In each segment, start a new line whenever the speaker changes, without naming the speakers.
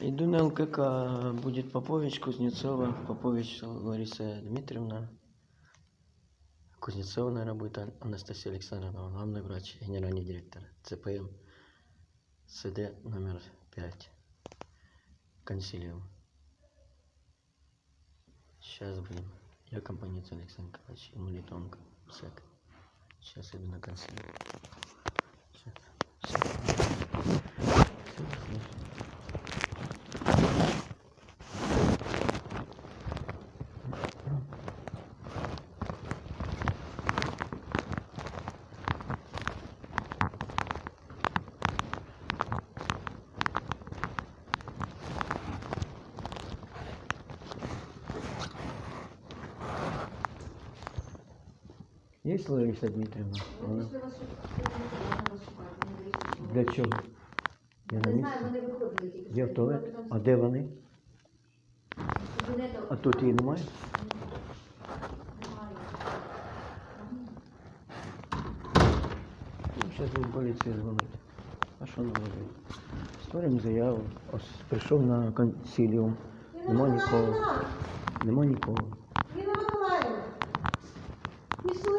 Иду на ЛКК, будет Попович, Кузнецова, Попович Лариса Дмитриевна, Кузнецова, наверное, будет Ан- Анастасия Александровна, главный врач, генеральный директор ЦПМ, СД номер 5, консилиум. Сейчас будем. Я компаньон Александр Николаевич, литонка, всяк. Сейчас иду на консилиум. Щас. Есть Лариса Дмитриевна?
Вирішили.
Для чого? Я на
Не
місці.
знаю, вони виходили тільки.
Я в туалет. А де вони?
кабінету
А тут її немає?
немає.
Ну, зараз в поліцію дзвонити. А що нам робити? Створимо заяву. Ось прийшов на консиліум. Нема нікого. Нема нікого.
Ніна Миколаївна, пішли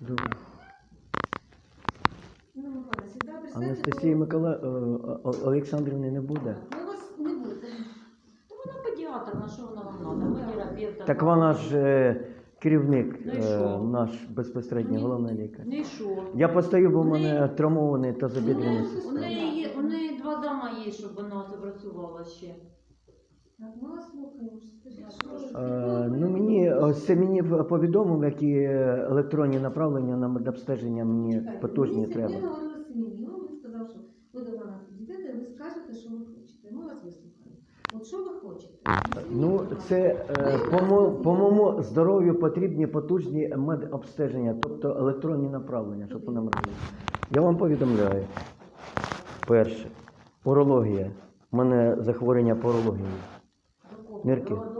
Добре.
Присядьте.
Анастасії Микола... е, Олександрівни не буде?
Ми вас не буде.
Та вона педіатр, на що вона вам треба?
Так вона ж е, керівник,
Ну і
е,
що?
наш безпосередньо
Ні.
головний лікар.
Ну і що?
Я постою, бо в мене травмований та
У
забідрений
неї, у неї, є- у неї два дама є, щоб вона запрацювала ще.
Так, ми вас слухаємо.
Ось це мені повідомив, які електронні направлення на медобстеження мені
Чекайте,
потужні
мені
треба.
говорили з Семенівом, він сказав, що ви до нас підійдете, ви скажете, що ви хочете. Ми вас вислухаємо. От що ви хочете?
Ну, це е, по, мо- по моєму здоров'ю потрібні потужні медобстеження, тобто електронні направлення, щоб вона робили. Я вам повідомляю. Перше, урологія. У мене захворювання по урології.
До кого?
Мірки.
До, до?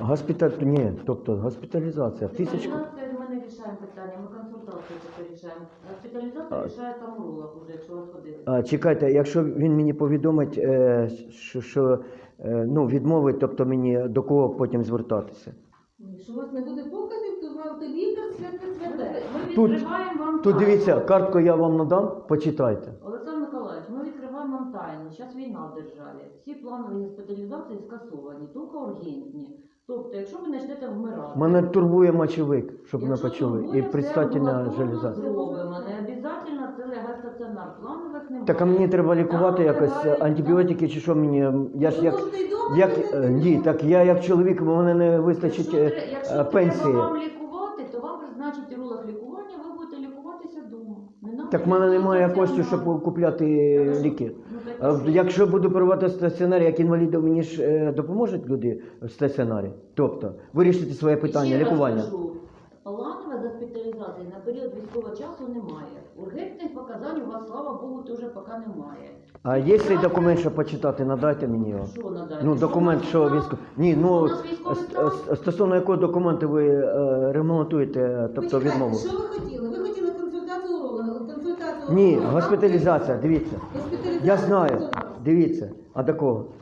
Госпіталь, ні, тобто госпіталізація. Тисячку.
Госпіталізація ми не рішаємо питання, ми консультацію тепер рішаємо. Госпіталізацію рішає там уролог уже, якщо ви ходили.
А, чекайте, якщо він мені повідомить, е, що, що е, ну, відмовить, тобто мені до кого потім звертатися.
Якщо у вас не буде показів, то вам то лікар святе святе.
Ми
Тут-
відкриваємо вам
Тут
тайну.
дивіться, картку я вам надам, почитайте.
Олександр Миколаївич, ми відкриваємо вам тайну. Зараз війна в державі. Всі планові госпіталізації скасовані, тільки ургентні. Тобто, якщо ви почнете вмирати,
Мене турбує мочовик, щоб
якщо
почули.
турбує,
І
все
предстательна
амбулаторно
железа.
Зробимо. Не обов'язково це лягає стаціонар. Планових немає.
Так а мені треба лікувати якось е, антибіотики чи що мені. Я ж як. як е, ні, так я як чоловік, бо мене не вистачить
Якщо,
е,
якщо
е, пенсії.
треба вам лікувати, то вам призначить уролог лікування, ви будете лікуватися вдома. Не надо
Так в мене немає коштів, щоб купляти ліки.
Ну, так
Якщо буду проводити стаціонар, як інвалідів, мені ж е, допоможуть люди в стаціонарі. Тобто вирішити своє питання
Ще раз
лікування.
кажу, Планової госпіталізації на період військового часу немає. Ургентних показань у вас, слава Богу, теж поки немає.
А є цей документ, щоб почитати, надайте мені його.
Що надати?
Ну, документ, що
військовий.
військо. Ні, ну
У нас військовий
ст- ст- стосовно якого документу ви е, ремонтуєте, тобто
Почекайте,
відмову.
Що ви хотіли? Ви хотіли консультацію уролога, консультацію
Ні,
уролога.
госпіталізація, дивіться. Я знаю, дивіться. А до кого?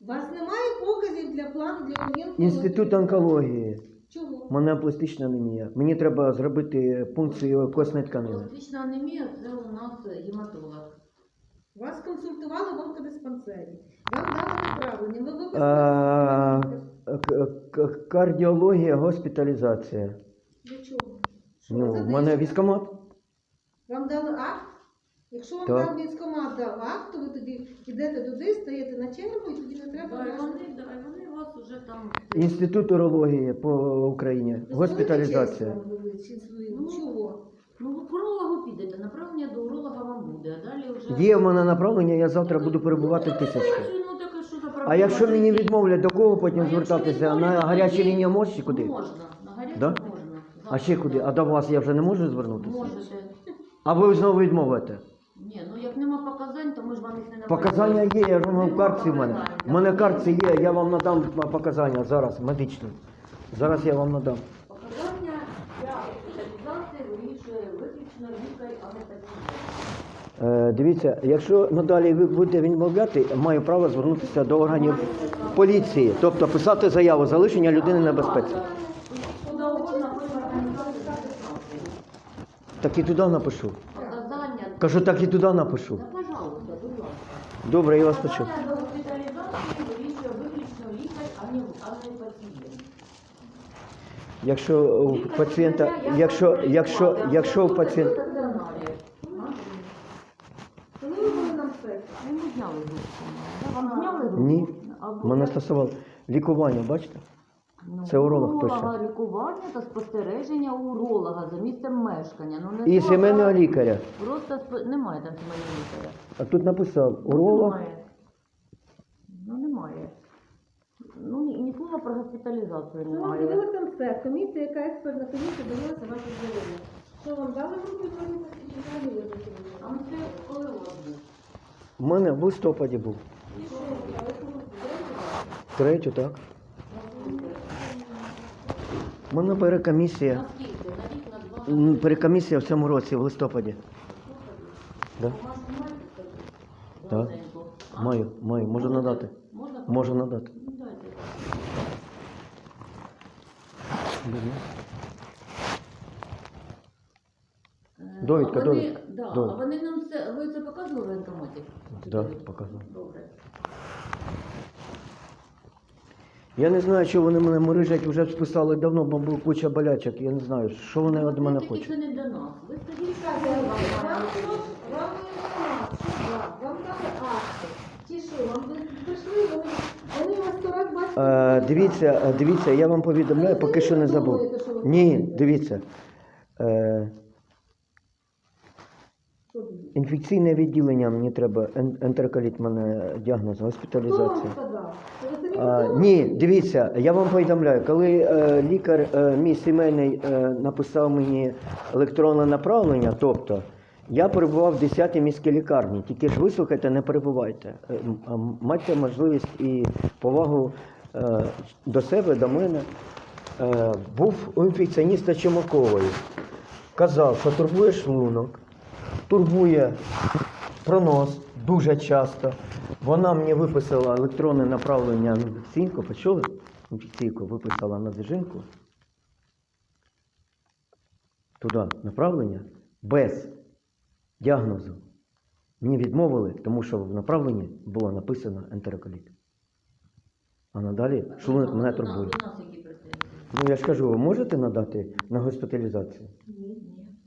У вас немає показів для плану для ургентного?
Інститут онкології.
Чого?
Монопластична анемія. Мені треба зробити пункцію костної тканини.
Пластична анемія це у нас гематолог.
Вас консультували в онкодиспансері. Вам дали направлення. Ви виписали.
Кардіологія, госпіталізація.
Для чого?
Ну, в мене військомат.
Вам дали акт? Якщо вам
Так.
дав військкомат дав акт, то ви тоді йдете туди, стаєте на чергу і тоді не треба.
Да, і
вас-
вони, да, і вони вас уже там.
Інститут урології по Україні.
Ви
Госпіталізація.
Ну,
Чого?
Ну, к урологу підете, направлення до уролога вам буде, а далі вже...
Є в мене направлення, я завтра буду перебувати в тисячці.
Ну, так, а що за
А якщо мені відмовлять, до кого потім
якщо
звертатися? На
відмовлять,
гарячу
тоді
лінію можеш чи куди?
Можна, на гарячу
Да?
можна.
А ще куди? А до вас я вже не можу звернутися?
Можете.
А ви знову відмовите?
Ні, ну як нема показань, то ми ж вам їх не напишемо.
Показання є, я ж вам в картці в мене. У мене картці є, я вам надам показання зараз, медичні. Зараз я вам надам.
Показання для спеціалізації вирішує виключно лікар, а не пацієнт.
Е, дивіться, якщо надалі ви будете відмовляти, маю право звернутися до органів поліції, тобто писати заяву залишення людини на безпеці.
Куди угодно.
Так і туди напишу. Кажу, так і туди напишу.
Та, пожалуйста, будь ласка.
Добре, я вас почув.
Показання до госпіталізації вирішує виключно лікар, а не, а не пацієнт.
Якщо у пацієнта, якщо, якщо, якщо у пацієнта.
Коли ви були на спеці?
Ми не зняли групу. Вам зняли групу?
Ні, мене стосувало лікування, бачите?
Ну,
Це уролог
уролога
пише.
лікування та спостереження уролога за місцем мешкання. Ну, не
І
то,
сімейного лікаря.
Просто спо- немає там сімейного лікаря.
А тут написав
Ну,
уролог.
Немає. Ну немає. Ну ні, ні слова про госпіталізацію
Ну, вам
немає.
все. Комісія, яка експертна комісія, дивилася ваші заявлення. Що вам дали групу інвалідності чи взагалі?
А ми це коли у вас був?
У мене в листопаді був. Третю, так? У мене перекомісія.
На скільки? На рік, на два?
М, Перекомісія в цьому році, в листопаді. Да.
Бумажку маєте таку?
Так.
Гладеньку? А?
Маю, маю, можу надати.
Можна?
Можу надати.
Ну, дайте. Е,
Довідка,
а вони,
довідка,
Да,
довідка.
А вони нам це, ви це показували в воєнкоматі?
Да, показував.
Добре.
Я не знаю, що вони мене морижать, вже списали давно, бо була куча болячок. Я не знаю, що вони від мене хочуть.
Це не для нас. Ви
Так,
ви
Вам
вам
не вам? Вам дали акти. Ті що, вам прийшли, вони, вони вас сто раз бачили.
Е, дивіться, е, дивіться, я вам повідомляю, поки що не забув. Ні, дивіться. Е, інфекційне відділення мені треба, ен- ентероколіт мене діагноз, госпіталізація. А, ні, дивіться, я вам повідомляю, коли е, лікар е, мій сімейний е, написав мені електронне направлення, тобто я перебував в 10-й міській лікарні, тільки ж вислухайте, не перебувайте. Е, майте можливість і повагу е, до себе, до мене. Е, був у інфекціоніста Чумакової. Казав, що турбує шлунок, турбує пронос дуже часто. Вона мені виписала електронне направлення на інфекційку, почули? Інфекційку виписала на дежинку. Туди направлення без діагнозу. Мені відмовили, тому що в направленні було написано ентероколіт. А надалі шлунок мене турбує. Ну я ж кажу, ви можете надати на госпіталізацію?
Ні, ні.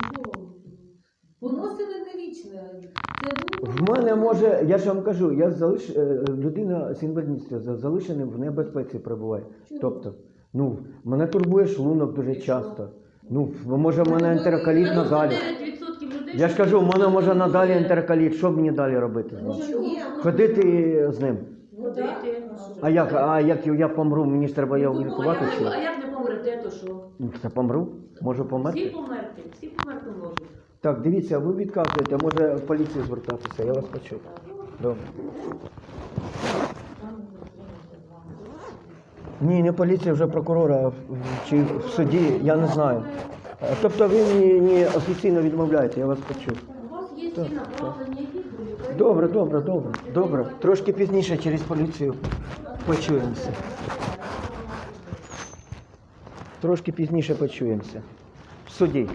Чого? Поносили не вічне. Це було-
В мене може, я ж вам кажу, я залиш, е, людина з інвалідністю за- залишеним в небезпеці перебуває.
Чого?
Тобто, ну, мене турбує шлунок дуже часто. Ну, може, в мене ентерокаліт надалі.
99% людей...
Я ж кажу, в мене може надалі ентерокаліт. Що мені далі робити? з ним?
Може, ні, а може-
Ходити з ним.
Ну.
Ходити.
А як, а як я помру, мені ж треба його
Ну,
лікувати
а як- А як не помрете, то що?
Ну, Це помру? Можу
Всі
померти?
померти, всі померти можуть.
Так, дивіться, ви відказуєте, може в поліцію звертатися, я вас почув. Добре. Ні, не поліція, вже прокурора чи в суді, я не знаю. Е, Тобто ви мені офіційно відмовляєте, я вас почув.
У вас є
Так,
направлення.
Добре, добре, добре, добре. Трошки пізніше через поліцію почуємося. Трошки пізніше почуємося. В суді.